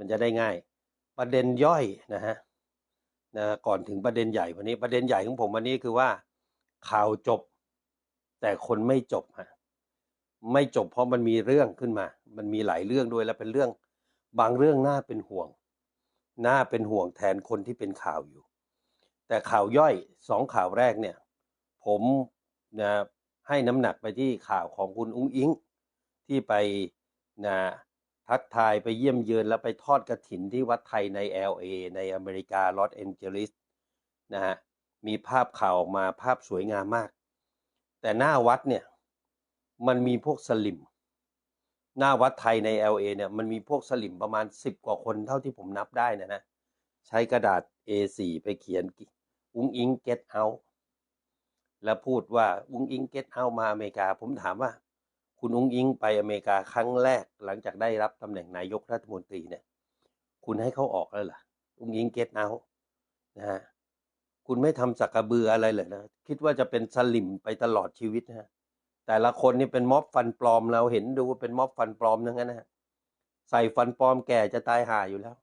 มันจะได้ง่าย ประเด็นย่อยนะฮะนะก่อนถึงประเด็นใหญ่วันนี้ประเด็นใหญ่ของผมวันนี้คือว่า ข่าวจบ แต่คนไม่จบฮะไม่จบเพราะมันมีเรื่องขึ้นมา มันมีหลายเรื่องด้วยและเป็นเรื่อง บางเรื่องน่าเป็นห่วงน่าเป็นห่วงแทนคนที่เป็นข่าวอยู่ แต่ข่าวย่อยสองข่าวแรกเนี่ย ผมนะให้น้ำหนักไปที่ข่าวของคุณอุ้งอิงที่ไปนะ ทักทายไปเยี่ยมเยือนแล้วไปทอดกระถินที่วัดไทยใน LA ในอเมริกาลอสแอนเจลิสนะฮะมีภาพข่าวออกมาภาพสวยงามมาก แต่หน้าวัดเนี่ยมันมีพวกสลิม หน้าวัดไทยใน LA เนี่ยมันมีพวกสลิมประมาณ 10 กว่าคนเท่าที่ผมนับได้นะนะใช้กระดาษ A4 ไปเขียนอุ้งอิง get out แล้วพูดว่าอุ้งอิง get out มาอเมริกา ผมถามว่า คุณอุ้งอิงไปอเมริกาครั้งแรกหลังจากได้รับตำแหน่งนายกรัฐมนตรีเนี่ย คุณให้เขาออกแล้วเหรออุ้งอิง get out นะฮะคุณไม่ทำสักกระเบืออะไรเลยนะคิดว่าจะเป็นสลิมไปตลอดชีวิตนะฮะแต่ละคนนี่เป็นม็อบฟันปลอมเราเห็นดูว่าเป็นม็อบฟันปลอมทั้งนั้นนะฮะใส่ฟันปลอมแก่จะตายห่าอยู่แล้ว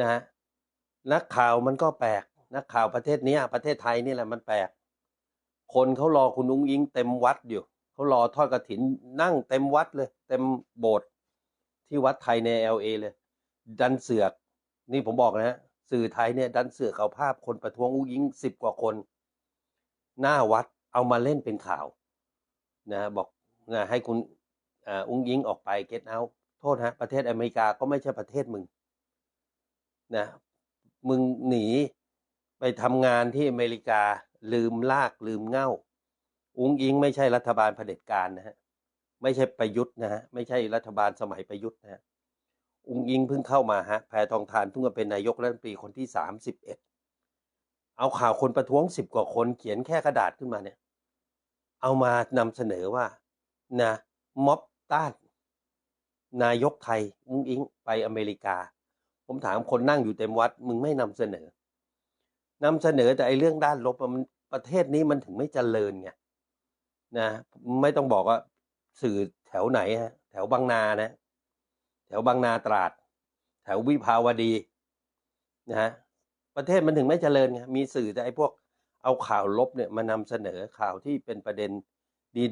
นะฮะนักข่าวมันก็แปลกนักข่าวประเทศนี้ประเทศไทยนี่แหละมันแปลกคนเขารอคุณอุ้งอิงเต็มวัดอยู่ เขารอทอดกระถินนั่งเต็มวัดเลย เต็มโบสถ์ที่วัดไทยในเอลเอเลย ดันเสือก นี่ผมบอกนะฮะสื่อไทยเนี่ยดันเสือกเอาภาพคนประท้วงอุ้งอิงสิบกว่าคน หน้าวัดเอามาเล่นเป็นข่าวนะบอกนะให้คุณอุ้งยิงออกไปเก็ตเอาโทษฮะ ประเทศอเมริกาก็ไม่ใช่ประเทศมึงนะมึงหนีไปทำงานที่อเมริกาลืมลากลืมเง่า อุ้งอิงไม่ใช่รัฐบาลเผด็จการนะฮะไม่ใช่ประยุทธ์นะฮะไม่ใช่รัฐบาลสมัยประยุทธ์นะฮะอุ้งอิงเพิ่งเข้ามาฮะแพทองทานเพิ่งมาเป็นนายกรัฐมนตรีคนที่สามสิบเอ็ดเอาข่าวคนประท้วงสิบกว่าคนเขียนแค่กระดาษขึ้นมาเนี่ย เอามานำเสนอว่านะม็อบต้าน นายกไทยอุ้งอิงไปอเมริกา ผมถามคนนั่งอยู่เต็มวัด มึงไม่นำเสนอนำเสนอแต่ไอ้เรื่องด้านลบมันประเทศนี้มันถึงไม่เจริญไง นะไม่ต้องบอกว่าสื่อแถวไหนฮะแถวบางนานะ แถวบางนาตราด แถววิภาวดีนะฮะประเทศมันถึงไม่เจริญไงมีสื่อแต่ไอ้พวกเอาข่าวลบเนี่ยมานำเสนอข่าวที่เป็นประเด็น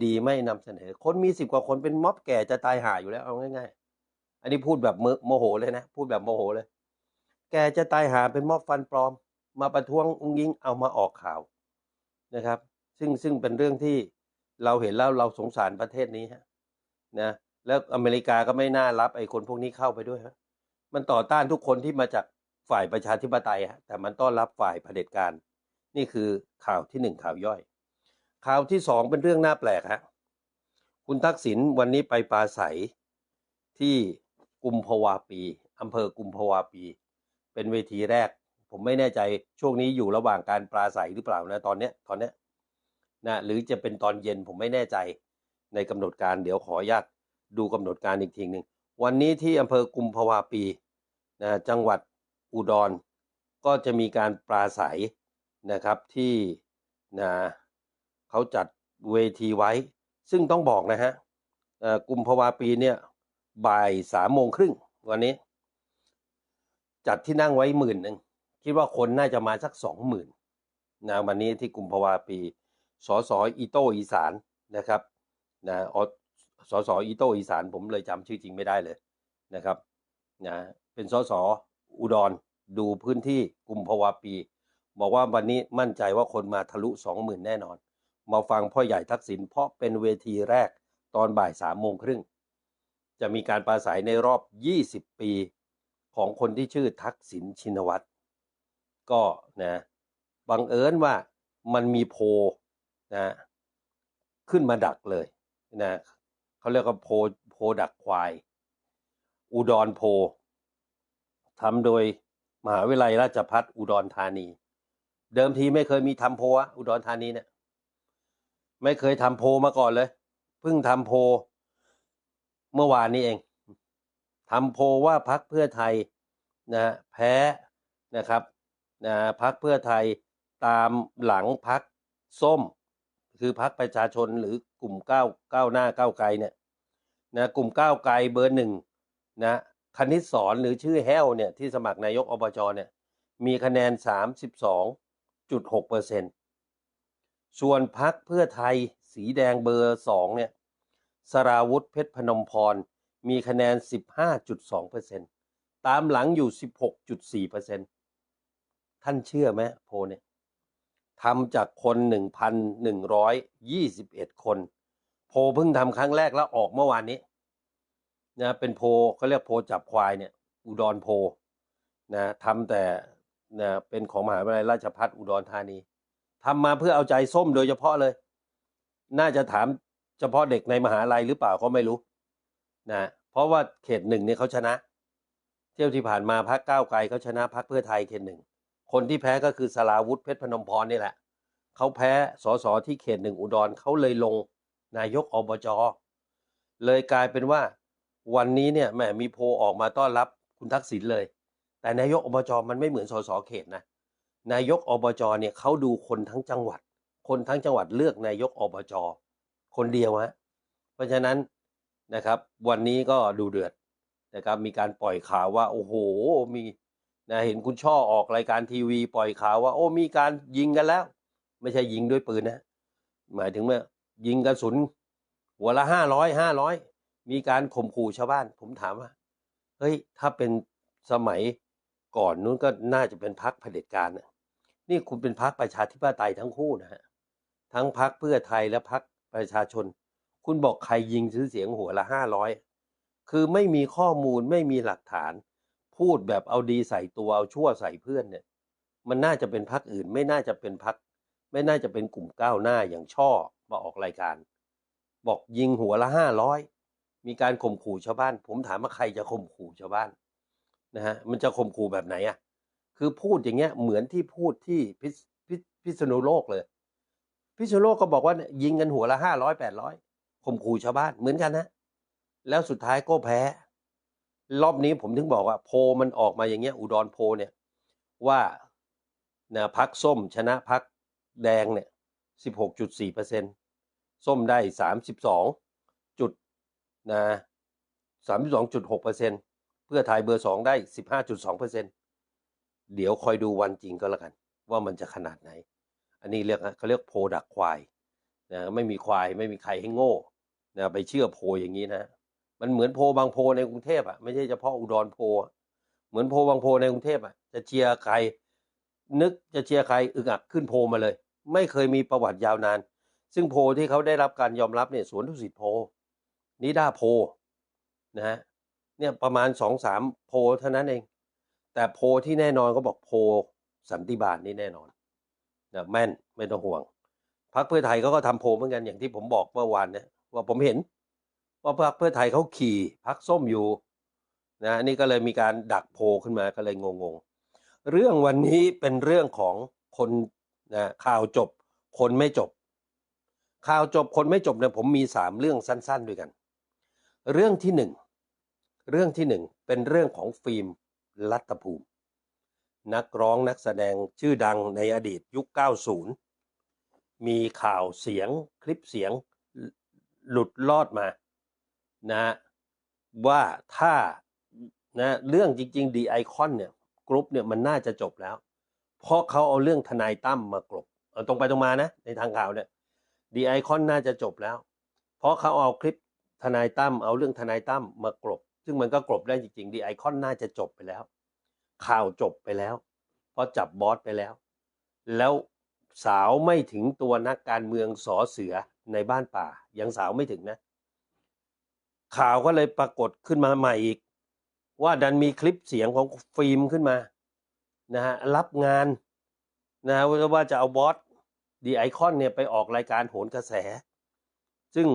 ดีๆ ไม่นำเสนอ คนมีสิบกว่าคนเป็นม็อบแก่จะตายห่าอยู่แล้วเอาง่ายๆ อันนี้พูดแบบโมโหเลยนะ พูดแบบโมโหเลย แกจะตายหาเป็นม็อบฟันปลอม มาประท้วงอุ้งยิงเอามาออกข่าวนะครับ ซึ่งซึ่งเป็นเรื่องที่ เราเห็นแล้วเราสงสารประเทศนี้ฮะนะแล้วอเมริกาก็ไม่น่ารับไอ้คนพวกนี้เข้าไปด้วยฮะมันต่อต้านทุกคนที่มาจากฝ่ายประชาธิปไตยฮะแต่มันต้อนรับฝ่ายเผด็จการ นี่คือข่าวที่หนึ่งข่าวย่อย ข่าวที่สองเป็นเรื่องน่าแปลกฮะคุณทักษิณวันนี้ไปปราศัยที่กุมภาวาปีอำเภอกุมภาวาปี เป็นเวทีแรก ผมไม่แน่ใจช่วงนี้อยู่ระหว่างการปราศัยหรือเปล่านะตอนเนี้ยตอนเนี้ย นะหรือจะเป็นตอนเย็นผมไม่แน่ใจในกำหนดการเดี๋ยวขออนุญาตดูกำหนดการอีกทีหนึ่งวันนี้ที่อำเภอกุมภาวาปีนะจังหวัดอุดร ก็จะมีการปราศัยนะครับที่นะเขาจัดเวทีไว้ ซึ่งต้องบอกนะฮะอ่อกุมภาวาปีเนี่ยบ่ายสามโมงครึ่งวันนี้ จัดที่นั่งไว้หมื่นหนึ่งคิดว่าคนน่าจะมาสักสองหมื่นนะวันนี้ที่กุมภาวาปี สสอีโตอีสานนะครับนะอสสอีโตอีสานผมเลยจำชื่อจริงไม่ได้เลยนะครับนะเป็นสสอุดรดูพื้นที่กุมภาวาปี บอกว่าวันนี้มั่นใจว่าคนมาทะลุสองหมื่นแน่นอน มาฟังพ่อใหญ่ทักษิณเพราะเป็นเวทีแรกตอนบ่ายสามโมงครึ่งจะมีการปราศัยในรอบ 20 ปีของคนที่ชื่อทักษิณชินวัตรก็นะบังเอิญว่ามันมีโพ นะขึ้นมาดักเลยนะเขาเรียกว่าโพโพดักควาย อุดรโพทำโดยมหาวิทยาลัยราชพัฒอุดรธานี เดิมทีไม่เคยมีทำโพอะอุดรธานีเนี่ยไม่เคยทำโพมาก่อนเลย เพิ่งทำโพเมื่อวานนี้เองทำโพว่าพักเพื่อไทยนะแพ้นะครับนะพักเพื่อไทยตามหลังพักส้ม คือพักประชาชนหรือกลุ่มก้าวก้าวหน้าก้าวไกลเนี่ยนะกลุ่มก้าวไกลเบอร์หนึ่งนะคณิตสอนหรือชื่อแห้วเนี่ยที่สมัครนายกอบจเนี่ยมีคะแนน 32.6เปอร์เซ็นส่วนพักเพื่อไทยสีแดงเบอร์สองเนี่ยสราวุธเพชรพนมพร มีคะแนน 15.2เปอร์เซ็นตามหลังอยู่ 16.4เปอร์เซ็นท่านเชื่อไหมโพเนี่ย ทำจากคน 1,121 คน โพเพิ่งทำครั้งแรกแล้วออกเมื่อวานนี้นะเป็นโพเขาเรียกโพจับควายเนี่ย อุดรโพนะทำแต่นะเป็นของมหาวิทยาลัยราชภัฏอุดรธานีทำมาเพื่อเอาใจส้มโดยเฉพาะเลย น่าจะถามเฉพาะเด็กในมหาลัยหรือเปล่าก็ไม่รู้นะเพราะว่าเขตหนึ่งเนี่ยเขาชนะ เที่ยวที่ผ่านมาพักก้าวไกลเขาชนะพักเพื่อไทยเขตหนึ่ง คนที่แพ้ก็คือสลาวุธเพชรพนมพรนี่แหละเขาแพ้สสที่เขตหนึ่งอุดรเขาเลยลงนายกอบจเลยกลายเป็นว่า วันนี้เนี่ยแหมมีโพออกมาต้อนรับคุณทักษิณเลย แต่นายกอบจมันไม่เหมือนสสเขตนะนายกอบจเนี่ยเขาดูคนทั้งจังหวัด คนทั้งจังหวัดเลือกนายกอบจคนเดียวฮะเพราะฉะนั้นนะครับ วันนี้ก็ดูเดือดนะครับมีการปล่อยข่าวว่า โอ้โห มี นะเห็นคุณช่อออกรายการทีวีปล่อยข่าวว่า โอ้มีการยิงกันแล้ว ไม่ใช่ยิงด้วยปืนนะ หมายถึงว่ายิงกระสุน หัวละห้าร้อยห้าร้อยมีการข่มขู่ชาวบ้าน ผมถามว่าเฮ้ยถ้าเป็นสมัยก่อนนู้นก็น่าจะเป็นพักเผด็จการนะนี่คุณเป็นพักประชาธิปไตยทั้งคู่นะฮะทั้งพักเพื่อไทยและพักประชาชน คุณบอกใครยิงซื้อเสียงหัวละห้าร้อยคือไม่มีข้อมูลไม่มีหลักฐาน พูดแบบเอาดีใส่ตัวเอาชั่วใส่เพื่อนเนี่ย มันน่าจะเป็นพักอื่น ไม่น่าจะเป็นพักไม่น่าจะเป็นกลุ่มก้าวหน้าอย่างช่อมาออกรายการ บอกยิงหัวละห้าร้อยมีการข่มขู่ชาวบ้าน ผมถามว่าใครจะข่มขู่ชาวบ้านนะฮะมันจะข่มขู่แบบไหนอะคือพูดอย่างเงี้ยเหมือนที่พูดที่พิพพิษณุโลกเลย พิษณุโลกก็บอกว่ายิงกันหัวละห้าร้อยแปดร้อยข่มขู่ชาวบ้านเหมือนกันนะแล้วสุดท้ายก็แพ้ รอบนี้ผมถึงบอกว่าโพมันออกมาอย่างเงี้ยอุดรโพเนี่ยว่านะพักส้มชนะพักแดงเนี่ยสิบหกจุดสี่เปอร์เซ็นส้มได้สามสิบสองจุดนะสามสิบสองจุดหกเปอร์เซ็นเพื่อไทยเบอร์สองได้สิบห้าจุดสองเปอร์เซ็นเดี๋ยวคอยดูวันจริงก็แล้วกัน ว่ามันจะขนาดไหน อันนี้เรียกเขาเรียกโพดักควายนะไม่มีควายไม่มีใครให้โง่นะไปเชื่อโพอย่างนี้นะ มันเหมือนโพบางโพในกรุงเทพอะไม่ใช่เฉพาะอุดรโพเหมือนโพบางโพในกรุงเทพอะจะเชียร์ใคร นึกจะเชียร์ใครอึกอักขึ้นโพมาเลย ไม่เคยมีประวัติยาวนาน ซึ่งโพที่เขาได้รับการยอมรับเนี่ยสวนทุสิตโพนิด้าโพนะฮะเนี่ยประมาณสองสามโพเท่านั้นเอง แต่โพที่แน่นอนก็บอกโพสันติบาลนี่แน่นอนนะแม่นไม่ต้องห่วงพรรคเพื่อไทยเขาก็ทำโพเหมือนกันอย่างที่ผมบอกเมื่อวานเนี่ยว่าผมเห็น ว่าพรรคเพื่อไทยเขาขี่พรรคส้มอยู่นะนี่ก็เลยมีการดักโพขึ้นมาก็เลยงงๆ เรื่องวันนี้เป็นเรื่องของคนนะข่าวจบคนไม่จบ ข่าวจบคนไม่จบเนี่ยผมมีสามเรื่องสั้น ๆด้วยกัน เรื่องที่หนึ่งเรื่องที่หนึ่งเป็นเรื่องของฟิล์มรัตภูมิ นักร้องนักแสดงชื่อดังในอดีตยุค 90 มีข่าวเสียงคลิปเสียงหลุดลอดมา นะว่าถ้านะเรื่องจริงๆดีไอคอนเนี่ยกรุ๊ปเนี่ยมันน่าจะจบแล้ว เพราะเขาเอาเรื่องทนายตั้มมากลบเอาตรงไปตรงมานะ ในทางข่าวเนี่ยดีไอคอนน่าจะจบแล้ว เพราะเขาเอาคลิปทนายตั้มเอาเรื่องทนายตั้มมากลบ ซึ่งมันก็กลบได้จริงๆดีไอคอนน่าจะจบไปแล้ว ข่าวจบไปแล้ว เพราะจับบอสไปแล้ว แล้วสาวไม่ถึงตัวนักการเมืองสอเสือในบ้านป่า ยังสาวไม่ถึงนะ ข่าวก็เลยปรากฏขึ้นมาใหม่อีก ว่าดันมีคลิปเสียงของฟิล์มขึ้นมานะฮะรับงานนะว่าจะเอาบอสดีไอคอนเนี่ยไปออกรายการโหนกระแส ซึ่ง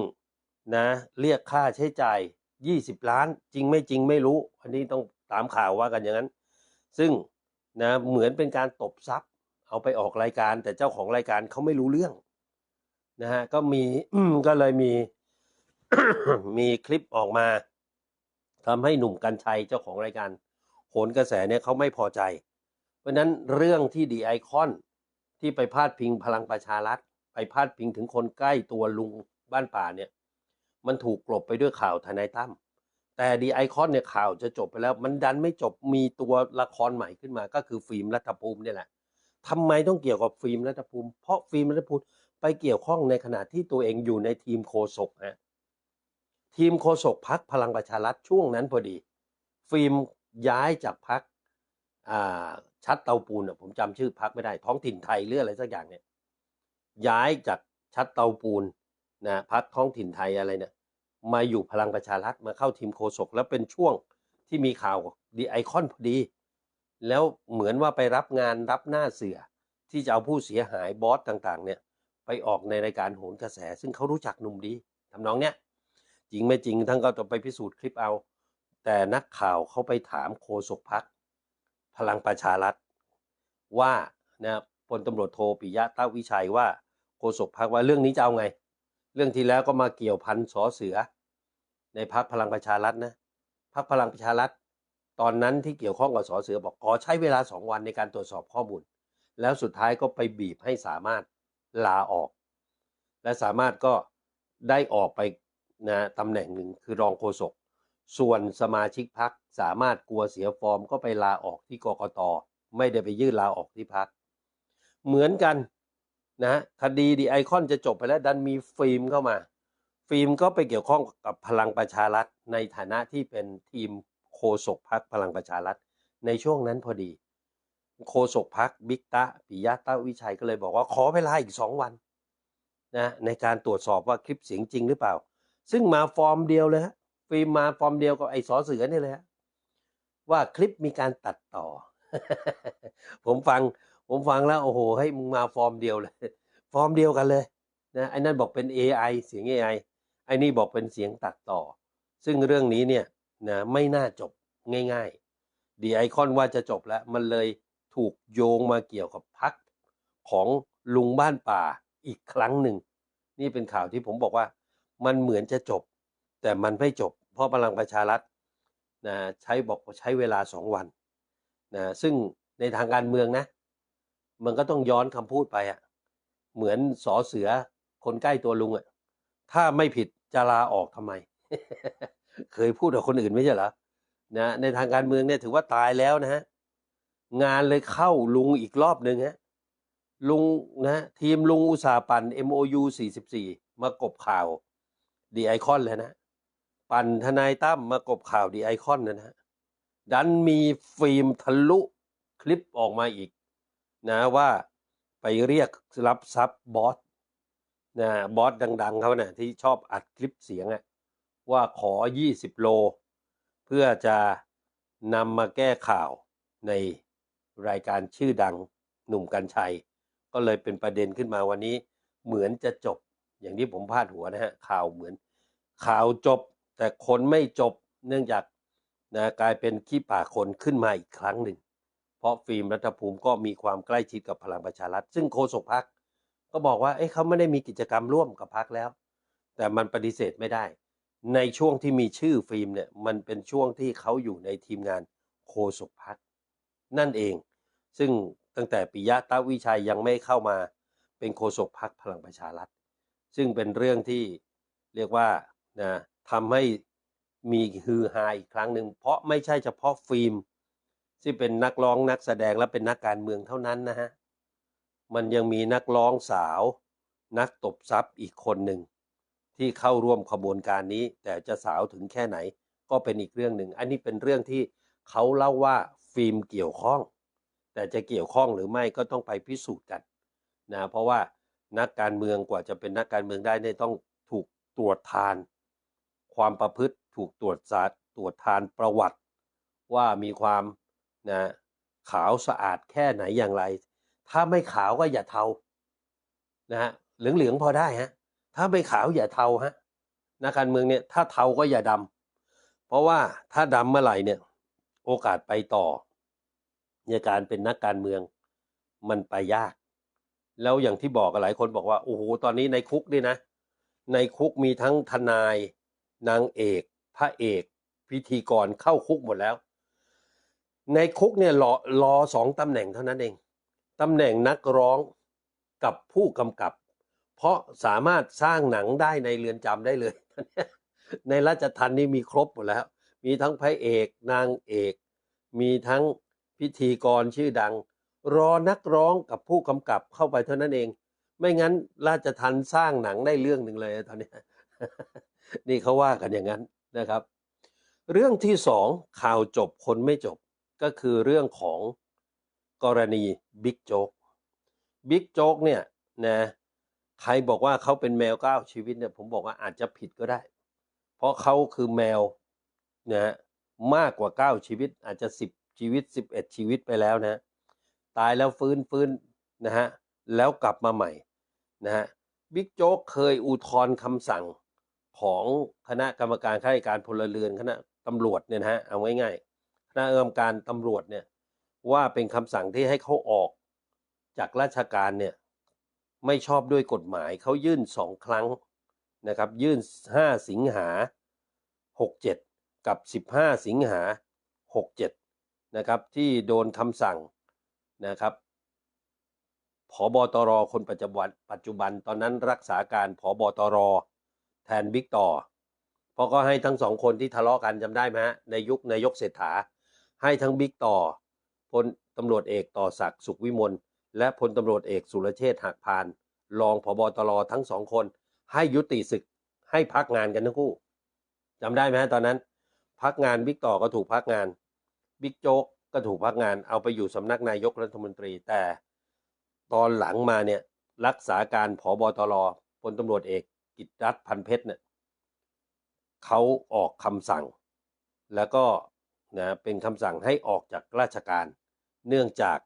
นะเรียกค่าใช้จ่าย 20 ล้านจริงไม่จริงไม่รู้ อันนี้ต้องตามข่าวว่ากันอย่างนั้น ซึ่งนะเหมือนเป็นการตบทรัพย์ เอาไปออกรายการแต่เจ้าของรายการเขาไม่รู้เรื่องนะฮะก็มีก็เลยมี มีคลิปออกมาทำให้หนุ่มกัญชัยเจ้าของรายการโหนกระแสเนี่ยเขาไม่พอใจ เพราะฉะนั้นเรื่องที่ดีไอคอนที่ไปพาดพิงพลังประชารัฐ ไปพาดพิงถึงคนใกล้ตัวลุงบ้านป่าเนี่ย มันถูกกลบไปด้วยข่าวทนายตั้มแต่ดีไอคอนเนี่ยข่าวจะจบไปแล้ว มันดันไม่จบมีตัวละครใหม่ขึ้นมา ก็คือฟิล์มรัฐภูมิเนี่ยแหละทำไมต้องเกี่ยวกับฟิล์มรัฐภูมิ เพราะฟิล์มรัฐภูมิไปเกี่ยวข้องในขณะที่ตัวเองอยู่ในทีมโคศกฮะ ทีมโคศกพักพลังประชารัฐช่วงนั้นพอดี ฟิล์มย้ายจากพักชัดเตาปูนผมจำชื่อพักไม่ได้ ท้องถิ่นไทยหรืออะไรสักอย่างเนี่ยย้ายจากชัดเตาปูนนะพักท้องถิ่นไทยอะไรเนี่ยมาอยู่พลังประชารัฐมาเข้าทีมโคศกแล้วเป็นช่วงที่มีข่าวดีไอคอนพอดี แล้วเหมือนว่าไปรับงานรับหน้าเสือ ที่จะเอาผู้เสียหายบอสต่างๆ เนี่ยไปออกในรายการโหนกระแส ซึ่งเขารู้จักหนุ่มดีทำนองเนี้ย จริงไม่จริงท่านก็ต้องไปพิสูจน์คลิปเอา แต่นักข่าวเขาไปถามโคศกพักพลังประชารัฐ ว่านะพลตำรวจโทปิยะต้าวิชัยว่าโฆษกพักว่าเรื่องนี้จะเอาไง เรื่องที่แล้วก็มาเกี่ยวพันสอเสือ ในพักพลังประชารัฐนะพักพลังประชารัฐ ตอนนั้นที่เกี่ยวข้องกับสอเสือบอกขอใช้เวลาสองวันในการตรวจสอบข้อมูลแล้วสุดท้ายก็ไปบีบให้สามารถลาออก และสามารถก็ได้ออกไป นะตำแหน่งหนึ่งคือรองโฆษกส่วนสมาชิกพักสามารถกลัวเสียฟอร์มก็ไปลาออกที่กกตไม่ได้ไปยื่นลาออกที่พัก เหมือนกันนะคดีดีไอคอนจะจบไปแล้วดันมีฟิล์มเข้ามา ฟิล์มก็ไปเกี่ยวข้องกับพลังประชารัฐในฐานะที่เป็นทีมโคศกพักพลังประชารัฐในช่วงนั้นพอดี โคศกพักบิ๊กตะปิยะตะวิชัยก็เลยบอกว่าขอเวลาอีกสองวันนะในการตรวจสอบว่าคลิปเสียงจริงหรือเปล่า ซึ่งมาฟอร์มเดียวเลยฮะฟิล์มมาฟอร์มเดียวกับไอ้สอเสือนี่เลยฮะว่าคลิปมีการตัดต่อ ผมฟัง ผมฟังแล้วโอ้โห ให้มึงมาฟอร์มเดียวเลย ฟอร์มเดียวกันเลยนะไอ้นั่นบอกเป็น AI เสียง AI ไอ้นี่บอกเป็นเสียงตัดต่อ ซึ่งเรื่องนี้เนี่ยนะไม่น่าจบง่ายๆดีไอคอนว่าจะจบแล้ว มันเลยถูกโยงมาเกี่ยวกับพักของลุงบ้านป่าอีกครั้งหนึ่ง นี่เป็นข่าวที่ผมบอกว่า มันเหมือนจะจบ แต่มันไม่จบ เพราะพลังประชารัฐนะใช้บอกใช้เวลาสองวันนะซึ่งในทางการเมืองนะ มันก็ต้องย้อนคำพูดไปอะเหมือนสอเสือคนใกล้ตัวลุงอะถ้าไม่ผิดจะลาออกทำไม เคยพูดกับคนอื่นไม่ใช่เหรอนะในทางการเมืองเนี่ยถือว่าตายแล้วนะฮะงานเลยเข้าลุงอีกรอบหนึ่งฮะลุงนะทีมลุงอุตสาปั่น MOU 44 มากบข่าว ดีไอคอนเลยนะ ปั่นทนายตั้มมากบข่าวดีไอคอนนะฮะดันมีฟิล์มทะลุคลิปออกมาอีก นะว่าไปเรียกรับทรัพย์บอสนะบอสดัง ๆเขาเนะ่ยที่ชอบอัดคลิปเสียงอะว่าขอ 20 โล เพื่อจะนำมาแก้ข่าวในรายการชื่อดังหนุ่มกัญชัย ก็เลยเป็นประเด็นขึ้นมาวันนี้เหมือนจะจบอย่างที่ผมพาดหัวนะฮะข่าวเหมือน ข่าวจบ แต่คนไม่จบเนื่องจากนะกลายเป็นขี้ปากคนขึ้นมาอีกครั้งหนึ่ง เพราะฟิล์มรัฐภูมิก็มีความใกล้ชิดกับพลังประชารัฐ ซึ่งโฆษกพักก็บอกว่าเอ้เขาไม่ได้มีกิจกรรมร่วมกับพักแล้ว แต่มันปฏิเสธไม่ได้ ในช่วงที่มีชื่อฟิล์มเนี่ยมันเป็นช่วงที่เขาอยู่ในทีมงานโฆษกพักนั่นเอง ซึ่งตั้งแต่ปิยะตาวิชัยยังไม่เข้ามาเป็นโฆษกพักพลังประชารัฐ ซึ่งเป็นเรื่องที่เรียกว่า นะทำให้มีฮือฮาอีกครั้งหนึ่งเพราะไม่ใช่เฉพาะฟิล์มที่เป็นนักร้องนักแสดงและเป็นนักการเมืองเท่านั้นนะฮะมันยังมีนักร้องสาว นักตบทรัพย์อีกคนหนึ่งที่เข้าร่วมขบวนการนี้ แต่จะสาวถึงแค่ไหน ก็เป็นอีกเรื่องหนึ่ง อันนี้เป็นเรื่องที่เขาเล่าว่าฟิล์มเกี่ยวข้อง แต่จะเกี่ยวข้องหรือไม่ก็ต้องไปพิสูจน์กันนะเพราะว่านักการเมืองกว่าจะเป็นนักการเมืองได้เนี่ยต้องถูกตรวจทาน ความประพฤติถูกตรวจสาตรวจทานประวัติ ว่ามีความนะขาวสะอาดแค่ไหนอย่างไร ถ้าไม่ขาวก็อย่าเทานะฮะเหลืองๆพอได้ฮะถ้าไม่ขาวอย่าเทาฮะนักการเมืองเนี่ยถ้าเทาก็อย่าดำเพราะว่าถ้าดำเมื่อไหร่เนี่ยโอกาสไปต่อในการเป็นนักการเมืองมันไปยาก แล้วอย่างที่บอกหลายคนบอกว่าโอ้โหตอนนี้ในคุกนี่นะ ในคุกมีทั้งทนาย นางเอก พระเอกพิธีกรเข้าคุกหมดแล้ว ในคุกเนี่ยรอรอสองตำแหน่งเท่านั้นเองตำแหน่งนักร้องกับผู้กำกับ เพราะสามารถสร้างหนังได้ในเรือนจำได้เลย ในราชทันนี่มีครบหมดแล้ว มีทั้งพระเอกนางเอก มีทั้งพิธีกรชื่อดัง รอนักร้องกับผู้กำกับเข้าไปเท่านั้นเอง ไม่งั้นราชทันสร้างหนังได้เรื่องหนึ่งเลยตอนนี้ นี่เขาว่ากันอย่างนั้นนะครับ เรื่องที่สองข่าวจบคนไม่จบก็คือเรื่องของกรณีบิ๊กโจ๊กบิ๊กโจ๊กเนี่ยนะใครบอกว่าเขาเป็นแมวเก้าชีวิตเนี่ยผมบอกว่าอาจจะผิดก็ได้ เพราะเขาคือแมวนะฮะมากกว่าเก้าชีวิตอาจจะสิบชีวิตสิบเอ็ดชีวิตไปแล้วนะ ตายแล้วฟื้นฟื้นนะฮะแล้วกลับมาใหม่นะฮะบิ๊กโจ๊กเคยอุทธรณ์คำสั่ง ของคณะกรรมการข้าราชการพลเรือนคณะตำรวจเนี่ยนะฮะเอาง่ายๆคณะกรรมการตำรวจเนี่ยว่าเป็นคำสั่งที่ให้เขาออกจากราชการเนี่ยไม่ชอบด้วยกฎหมายเขายื่นสองครั้งนะครับ ยื่น 5 สิงหา 67 กับ 15 สิงหา 67 นะครับ ที่โดนคำสั่งนะครับผบตรคนปัจจุบันปัจจุบันตอนนั้นรักษาการผบตร แทนบิ๊กต่อ เพราะก็ให้ทั้งสองคนที่ทะเลาะกันจำได้ไหมฮะในยุคนายกเศรษฐา ให้ทั้งบิ๊กต่อพลตำรวจเอกต่อศักดิ์สุขวิมลและพลตำรวจเอกสุรเชษฐ์หักพาน รองผบตรทั้งสองคน ให้ยุติศึกให้พักงานกันทั้งคู่จำได้ไหมฮะตอนนั้น พักงานบิ๊กต่อก็ถูกพักงานบิ๊กโจ๊กก็ถูกพักงานเอาไปอยู่สำนักนายกรัฐมนตรีแต่ ตอนหลังมาเนี่ยรักษาการผบตรพลตำรวจเอก กิตรัฐพันเพชรเนี่ยเขาออกคำสั่ง แล้วก็นะเป็นคำสั่งให้ออกจากราชการ เนื่องจาก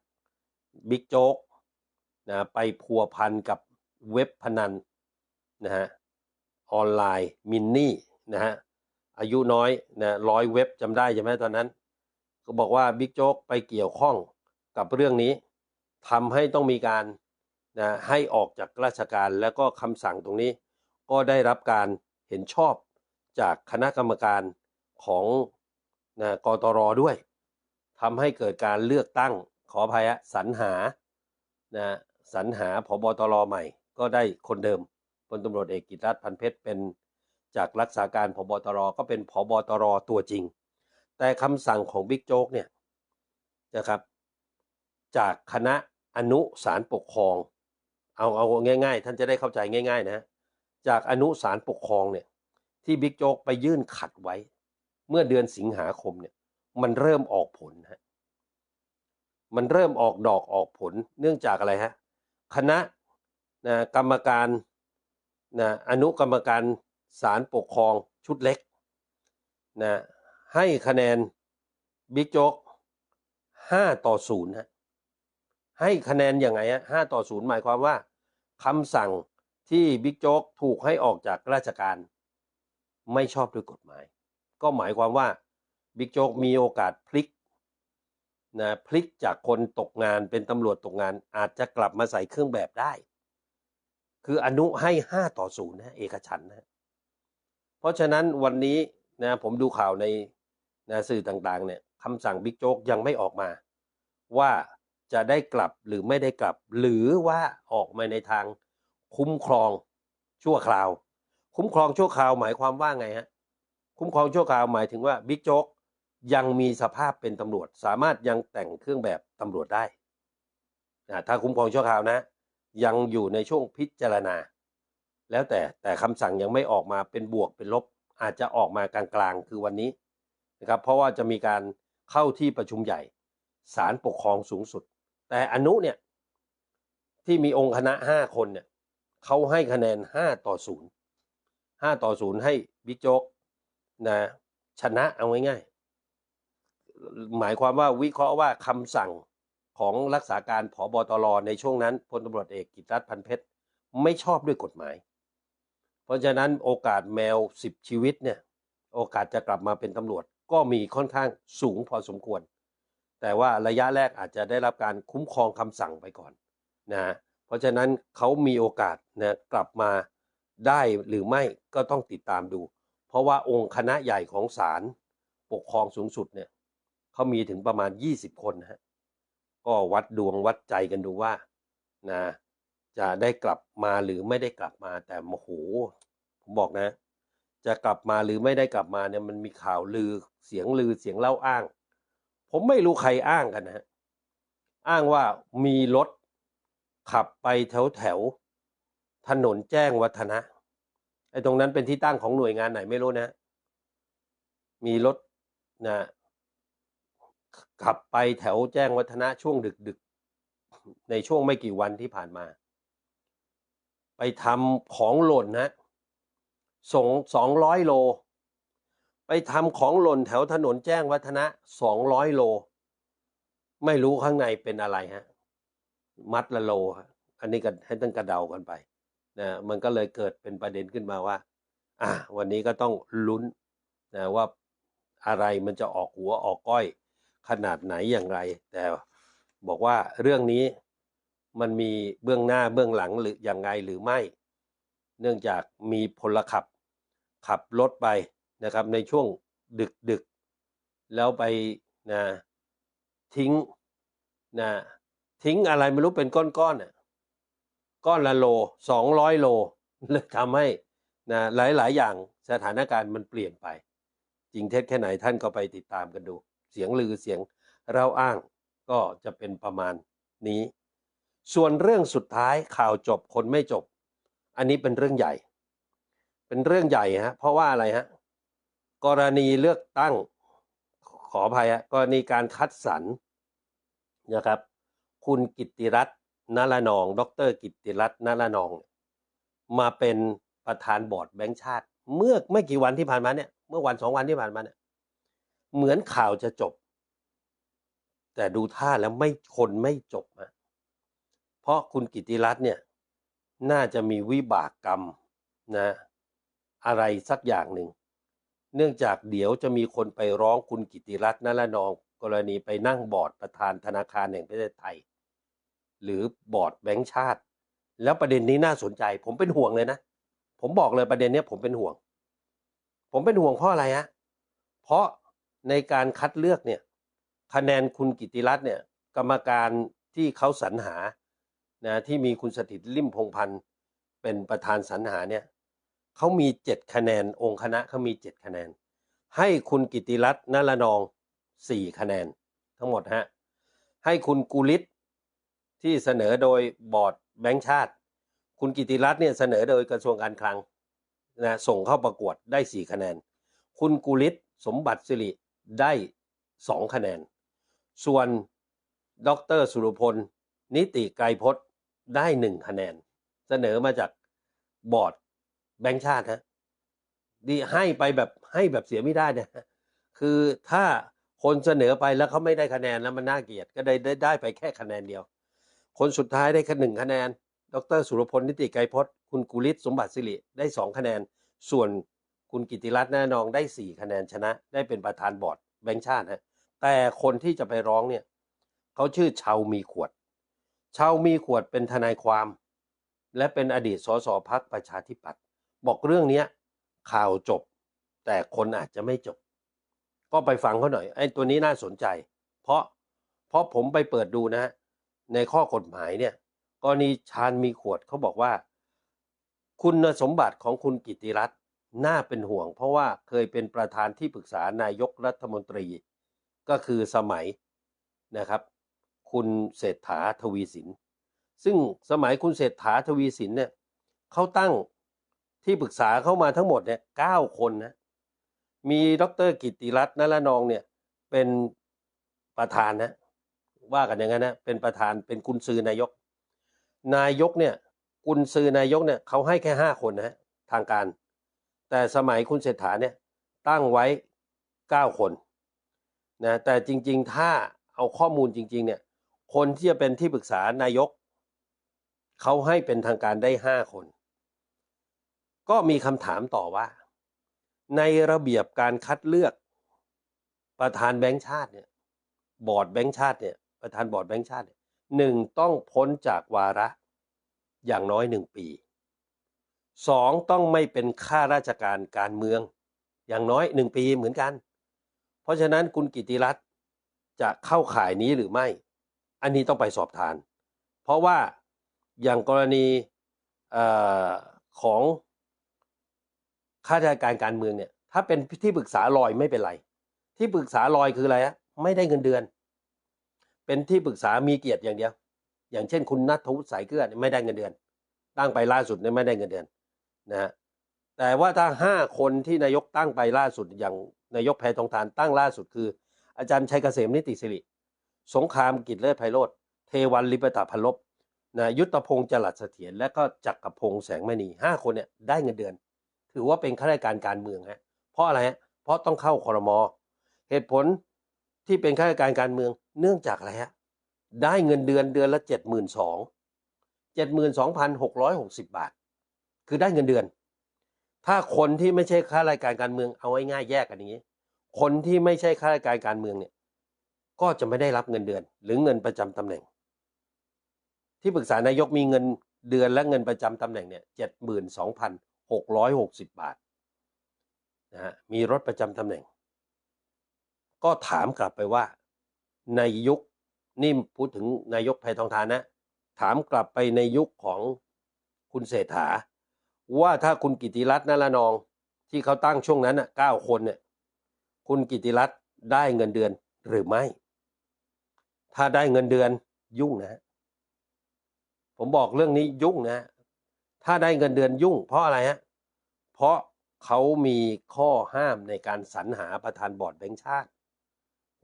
บิ๊กโจ๊กนะไปพัวพันกับเว็บพนันนะฮะออนไลน์มินนี่นะฮะอายุน้อยนะร้อยเว็บจำได้ใช่ไหมตอนนั้น ก็บอกว่าบิ๊กโจ๊กไปเกี่ยวข้องกับเรื่องนี้ทำให้ต้องมีการนะให้ออกจากราชการแล้วก็คำสั่งตรงนี้ ก็ได้รับการเห็นชอบจากคณะกรรมการของนะกตรด้วยทำให้เกิดการเลือกตั้งขออภัยสรรหานะสรรหาพบตรใหม่ ก็ได้คนเดิมพลตำรวจเอกกิตรัฐพันเพชรเป็นจากรักษาการพบตรก็เป็นพบตรตัวจริง แต่คำสั่งของบิ๊กโจ๊กเนี่ยนะครับ จากคณะอนุสารปกครอง เอาเอาง่าย ๆ ท่านจะได้เข้าใจง่าย ๆ นะ จากอนุสารปกครองเนี่ยที่บิ๊กโจ๊กไปยื่นขัดไว้ เมื่อเดือนสิงหาคมเนี่ยมันเริ่มออกผลฮะมันเริ่มออกดอกออกผลเนื่องจากอะไรฮะคณะนะกรรมการนะอนุกรรมการศาลปกครองชุดเล็กนะให้คะแนนบิ๊กโจ๊กห้าต่อศูนย์ฮะให้คะแนนยังไงฮะห้าต่อศูนย์หมายความว่าคำสั่ง ที่บิ๊กโจ๊กถูกให้ออกจากราชการไม่ชอบด้วยกฎหมาย ก็หมายความว่าบิ๊กโจ๊กมีโอกาสพลิกนะพลิกจากคนตกงานเป็นตำรวจตกงานอาจจะกลับมาใส่เครื่องแบบได้ คืออนุให้ห้าต่อศูนย์นะเอกฉันนะ เพราะฉะนั้นวันนี้นะผมดูข่าวในนะสื่อต่างๆเนี่ยคำสั่งบิ๊กโจ๊กยังไม่ออกมา ว่าจะได้กลับหรือไม่ได้กลับ หรือว่าออกมาในทาง คุ้มครองชั่วคราว คุ้มครองชั่วคราวหมายความว่าไงฮะคุ้มครองชั่วคราวหมายถึงว่าบิ๊กโจ๊กยังมีสภาพเป็นตำรวจ สามารถยังแต่งเครื่องแบบตำรวจได้นะถ้าคุ้มครองชั่วคราวนะ ยังอยู่ในช่วงพิจารณา แล้วแต่แต่คำสั่งยังไม่ออกมาเป็นบวกเป็นลบ อาจจะออกมากลางๆ คือวันนี้นะครับเพราะว่าจะมีการเข้าที่ประชุมใหญ่ศาลปกครองสูงสุด แต่อนุเนี่ยที่มีองค์คณะห้าคนเนี่ย เขาให้คะแนนห้าต่อศูนย์ห้าต่อศูนย์ให้บิ๊กโจ๊กนะชนะเอาง่ายๆหมายความว่าวิเคราะห์ว่าคำสั่งของรักษาการผอบตรในช่วงนั้นพลตำรวจเอกกิตรัฐพันเพชรไม่ชอบด้วยกฎหมาย เพราะฉะนั้นโอกาสแมวสิบชีวิตเนี่ยโอกาสจะกลับมาเป็นตำรวจก็มีค่อนข้างสูงพอสมควร แต่ว่าระยะแรกอาจจะได้รับการคุ้มครองคำสั่งไปก่อนนะ เพราะฉะนั้นเขามีโอกาสนะกลับมาได้หรือไม่ก็ต้องติดตามดู เพราะว่าองค์คณะใหญ่ของศาลปกครองสูงสุดเนี่ยเขามีถึงประมาณ 20 คนนะฮะก็วัดดวงวัดใจกันดูว่านะจะได้กลับมาหรือไม่ได้กลับมาแต่โอ้โหผมบอกนะ จะกลับมาหรือไม่ได้กลับมาเนี่ยมันมีข่าวลือเสียงลือเสียงเล่าอ้าง ผมไม่รู้ใครอ้างกันนะฮะอ้างว่ามีรถ ขับไปแถวแถวถนนแจ้งวัฒนะไอ้ตรงนั้นเป็นที่ตั้งของหน่วยงานไหนไม่รู้นะ มีรถนะขับไปแถวแจ้งวัฒนะช่วงดึกดึกในช่วงไม่กี่วันที่ผ่านมา ไปทำของหล่นนะส่งสองร้อยโล ไปทำของหล่นแถวถนนแจ้งวัฒนะสองร้อยโล ไม่รู้ข้างในเป็นอะไรฮะ มัดละโล อันนี้ก็ให้ตั้งกระเดากันไปนะมันก็เลยเกิดเป็นประเด็นขึ้นมาว่า อะวันนี้ก็ต้องลุ้นนะว่าอะไรมันจะออกหัวออกก้อยขนาดไหนอย่างไร แต่บอกว่าเรื่องนี้มันมีเบื้องหน้าเบื้องหลังหรืออย่างไงหรือไม่ เนื่องจากมีพลขับขับรถไปนะครับ ในช่วงดึกดึกแล้วไปนะทิ้งนะ ทิ้งอะไรไม่รู้เป็นก้อนๆน่ะก้อนละโลสองร้อยโลเลยทำให้นะหลายๆ อย่างสถานการณ์มันเปลี่ยนไป จริงเท็จแค่ไหนท่านก็ไปติดตามกันดู เสียงลือเสียงเราอ้างก็จะเป็นประมาณนี้ ส่วนเรื่องสุดท้ายข่าวจบคนไม่จบ อันนี้เป็นเรื่องใหญ่ เป็นเรื่องใหญ่ฮะเพราะว่าอะไรฮะกรณีเลือกตั้งขออภัยฮะกรณีการคัดสรรนะครับ คุณกิติรัตน์นรนอง ดร กิติรัตน์นรนอง มาเป็นประธานบอร์ดแบงก์ชาติ เมื่อไม่กี่วันที่ผ่านมาเนี่ยเมื่อวันสองวันที่ผ่านมาเนี่ยเหมือนข่าวจะจบ แต่ดูท่าแล้วไม่คนไม่จบนะเพราะคุณกิติรัตน์เนี่ยน่าจะมีวิบากกรรมนะอะไรสักอย่างหนึ่ง เนื่องจากเดี๋ยวจะมีคนไปร้องคุณกิติรัตน์นรนอง กรณีไปนั่งบอร์ดประธานธนาคารแห่งประเทศไทย หรือบอร์ดแบงก์ชาติ แล้วประเด็นนี้น่าสนใจ ผมเป็นห่วงเลยนะ ผมบอกเลยประเด็นนี้ผมเป็นห่วง ผมเป็นห่วงเพราะอะไรฮะเพราะในการคัดเลือกเนี่ยคะแนนคุณกิติรัตน์เนี่ยกรรมการที่เขาสรรหานะที่มีคุณสถิตริมพงพันธ์เป็นประธานสรรหาเนี่ยเขามีเจ็ดคะแนนองค์คณะเขามีเจ็ดคะแนน ให้คุณกิติรัตน์นรนองสี่คะแนน ทั้งหมดฮะให้คุณกุลิศ ที่เสนอโดยบอร์ดแบงก์ชาติ คุณกิติรัตน์เนี่ยเสนอโดยกระทรวงการคลังนะส่งเข้าประกวดได้สี่คะแนน คุณกุลิศสมบัติสิริได้สองคะแนน ส่วนดรสุรพล นิติไกรพจน์ได้หนึ่งคะแนน เสนอมาจากบอร์ดแบงก์ชาติฮะดีให้ไปแบบให้แบบเสียไม่ได้นะคือถ้าคนเสนอไปแล้วเขาไม่ได้คะแนนแล้วมันน่าเกลียดก็ได้ได้ไปแค่คะแนนเดียว คนสุดท้ายได้แค่หนึ่งคะแนน ดรสุรพลนิติไกรพจน์ คุณกุลิศสมบัติสิริได้สองคะแนน ส่วนคุณกิติรัตน์แน่นองได้สี่คะแนนชนะ ได้เป็นประธานบอร์ดแบงก์ชาติฮะแต่คนที่จะไปร้องเนี่ยเขาชื่อชาวมีขวด ชาวมีขวดเป็นทนายความ และเป็นอดีตสสพักประชาธิปัตย์บอกเรื่องนี้ข่าวจบ แต่คนอาจจะไม่จบ ก็ไปฟังเขาหน่อยไอ้ตัวนี้น่าสนใจ เพราะเพราะผมไปเปิดดูนะฮะ ในข้อกฎหมายเนี่ยกรณีชาญมีขวดเขาบอกว่า คุณสมบัติของคุณกิติรัตน์น่าเป็นห่วง เพราะว่าเคยเป็นประธานที่ปรึกษานายกรัฐมนตรี ก็คือสมัยนะครับ คุณเศรษฐาทวีสิน ซึ่งสมัยคุณเศรษฐาทวีสินเนี่ยเขาตั้งที่ปรึกษาเข้ามาทั้งหมดเนี่ยเก้าคนนะมีดรกิตติรัตน์นรนองเนี่ยเป็นประธานนะ ว่ากันอย่างนั้นนะเป็นประธานเป็นกุญซือนายก นายกเนี่ยกุญซือนายกเนี่ยเขาให้แค่ห้าคนนะฮะทางการ แต่สมัยคุณเศรษฐาเนี่ยตั้งไว้เก้าคนนะแต่จริง ๆ ถ้าเอาข้อมูลจริง ๆ เนี่ย คนที่จะเป็นที่ปรึกษานายกเขาให้เป็นทางการได้ห้าคน ก็มีคำถามต่อว่า ในระเบียบการคัดเลือกประธานแบงค์ชาติเนี่ยบอร์ดแบงค์ชาติเนี่ย ประธานบอร์ดแบงค์ชาติหนึ่งต้องพ้นจากวาระอย่างน้อยหนึ่งปีสองต้องไม่เป็นข้าราชการการเมือง อย่างน้อยหนึ่งปีเหมือนกัน เพราะฉะนั้นคุณกิติรัตน์จะเข้าข่ายนี้หรือไม่ อันนี้ต้องไปสอบทาน เพราะว่าอย่างกรณีออของข้าราชการการเมืองเนี่ย ถ้าเป็นที่ปรึกษาลอยไม่เป็นไร ที่ปรึกษาลอยคืออะไรฮะไม่ได้เงินเดือน เป็นที่ปรึกษามีเกียรติอย่างเดียว อย่างเช่น คุณนัทวุฒิสายเกลือไม่ได้เงินเดือน ตั้งไปล่าสุดเนี่ยไม่ได้เงินเดือนนะฮะแต่ว่าถ้าห้าคนที่นายกตั้งไปล่าสุดอย่างนายกแพทองทานตั้งล่าสุดคือ อาจารย์ชัยเกษมนิติสิริ สงครามกิจเลิศไพโรธเทวันลิปตาพลบนะยุทธพงศ์จรัสเสถียรและก็จักรพงศ์แสงมณีห้าคนเนี่ยได้เงินเดือน ถือว่าเป็นข้าราชการการเมืองฮะเพราะอะไรฮะเพราะต้องเข้าคอรมอเหตุผล ที่เป็นข้าราชการการเมืองเนื่องจากอะไรฮะได้เงินเดือนเดือนละเจ็ดหมื่นสองเจ็ดหมื่นสองพันหกร้อยหกสิบบาท คือได้เงินเดือน ถ้าคนที่ไม่ใช่ข้าราชการการเมืองเอาไว้ง่ายแยกกันอย่างนี้ คนที่ไม่ใช่ข้าราชการการเมืองเนี่ยก็จะไม่ได้รับเงินเดือน หรือเงินประจำตำแหน่ง ที่ปรึกษานายกมีเงินเดือนและเงินประจำตำแหน่งเนี่ยเจ็ดหมื่นสองพันหกร้อยหกสิบบาทนะฮะมีรถประจำตำแหน่ง ก็ถามกลับไปว่า ในยุคนี่พูดถึงนายกแพทองทานนะ ถามกลับไปในยุคของคุณเศรษฐา ว่าถ้าคุณกิติรัตน์นรนองที่เขาตั้งช่วงนั้นน่ะเก้าคนเนี่ยคุณกิติรัตน์ได้เงินเดือนหรือไม่ ถ้าได้เงินเดือนยุ่งนะ ผมบอกเรื่องนี้ยุ่งนะ ถ้าได้เงินเดือนยุ่ง เพราะอะไรฮะเพราะเขามีข้อห้ามในการสรรหาประธานบอร์ดแบงค์ชาติ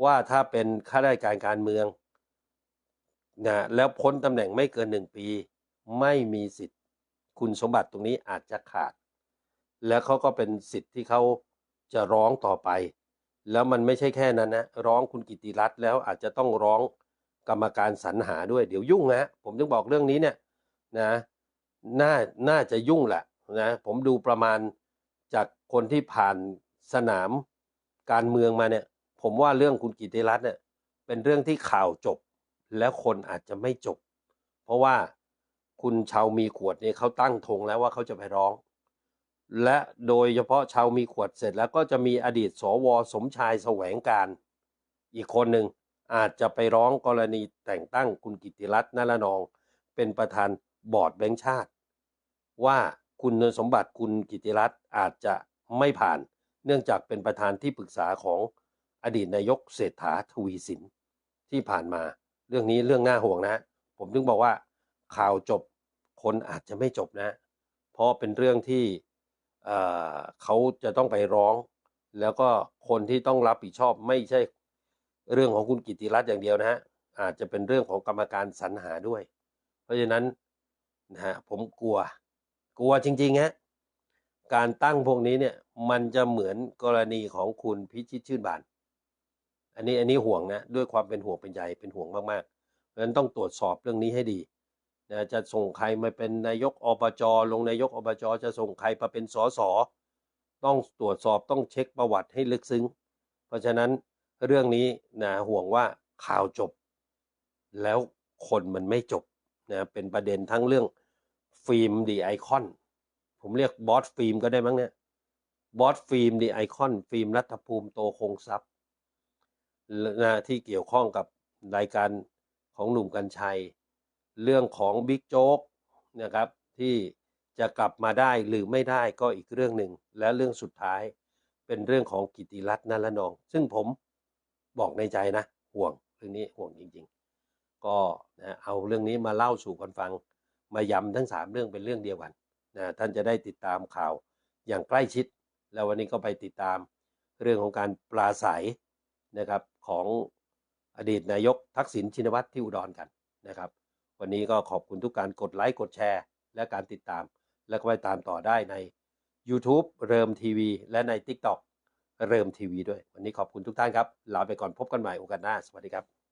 ว่าถ้าเป็นข้าราชการการเมืองนะแล้วพ้นตำแหน่งไม่เกินหนึ่งปี ไม่มีสิทธิ์ คุณสมบัติตรงนี้อาจจะขาด แล้วเขาก็เป็นสิทธิ์ที่เขาจะร้องต่อไป แล้วมันไม่ใช่แค่นั้นนะร้องคุณกิติรัตน์แล้วอาจจะต้องร้องกรรมการสรรหาด้วยเดี๋ยวยุ่งนะผมถึงบอกเรื่องนี้เนี่ยนะน่าน่าจะยุ่งแหละนะผมดูประมาณจากคนที่ผ่านสนามการเมืองมาเนี่ย ผมว่าเรื่องคุณกิติรัตน์เนี่ยเป็นเรื่องที่ข่าวจบ แล้วคนอาจจะไม่จบ เพราะว่าคุณชาวมีขวดเนี่ยเขาตั้งธงแล้วว่าเขาจะไปร้อง และโดยเฉพาะชาวมีขวดเสร็จแล้วก็จะมีอดีตสวสมชายแสวงการ อีกคนหนึ่งอาจจะไปร้องกรณีแต่งตั้งคุณกิติรัตน์นรนอง เป็นประธานบอร์ดแบงค์ชาติ ว่าคุณสมบัติคุณกิติรัตน์อาจจะไม่ผ่าน เนื่องจากเป็นประธานที่ปรึกษาของ อดีตนายกเศรษฐาทวีสินที่ผ่านมา เรื่องนี้เรื่องน่าห่วงนะ ผมถึงบอกว่าข่าวจบคนอาจจะไม่จบนะ เพราะเป็นเรื่องที่เเขาจะต้องไปร้อง แล้วก็คนที่ต้องรับผิดชอบไม่ใช่เรื่องของคุณกิติรัตน์อย่างเดียวนะฮะอาจจะเป็นเรื่องของกรรมการสรรหาด้วย เพราะฉะนั้นนะฮะผมกลัว กลัวจริงๆฮะการตั้งพวกนี้เนี่ยมันจะเหมือนกรณีของคุณพิชิตชื่นบาน อันนี้อันนี้ห่วงนะด้วยความเป็นห่วงเป็นใยเป็นห่วงมากๆเพราะฉะนั้นต้องตรวจสอบเรื่องนี้ให้ดีนะจะส่งใครมาเป็นนายกอบจลงนายกอบจจะส่งใครมาเป็นสสต้องตรวจสอบต้องเช็คประวัติให้ลึกซึ้ง เพราะฉะนั้นเรื่องนี้นะห่วงว่าข่าวจบ แล้วคนมันไม่จบนะเป็นประเด็นทั้งเรื่องฟิล์มดีไอคอนผมเรียกบอสฟิล์มก็ได้มั้งเนี่ยบอสฟิล์มดีไอคอนฟิล์มรัฐภูมิโตคงทรัพย์ นะที่เกี่ยวข้องกับรายการของหนุ่มกัญชัย เรื่องของบิ๊กโจ๊กนะครับที่จะกลับมาได้หรือไม่ได้ก็อีกเรื่องหนึ่งและเรื่องสุดท้ายเป็นเรื่องของกิติรัตน์นรนอง ซึ่งผมบอกในใจนะ ห่วงเรื่องนี้ห่วงจริง ๆ ก็นะเอาเรื่องนี้มาเล่าสู่กันฟัง มาย้ำทั้งสามเรื่องเป็นเรื่องเดียวกันนะท่านจะได้ติดตามข่าวอย่างใกล้ชิด แล้ววันนี้ก็ไปติดตามเรื่องของการปลาใสนะครับ ของอดีตนายกทักษิณชินวัตรที่อุดรกันนะครับ วันนี้ก็ขอบคุณทุกการกดไลค์กดแชร์ และการติดตาม แล้วก็ไปตามต่อได้ใน YouTube เริมทีวี และใน TikTok เริมทีวีด้วย วันนี้ขอบคุณทุกท่านครับ ลาไปก่อนพบกันใหม่โอกาสหน้า สวัสดีครับ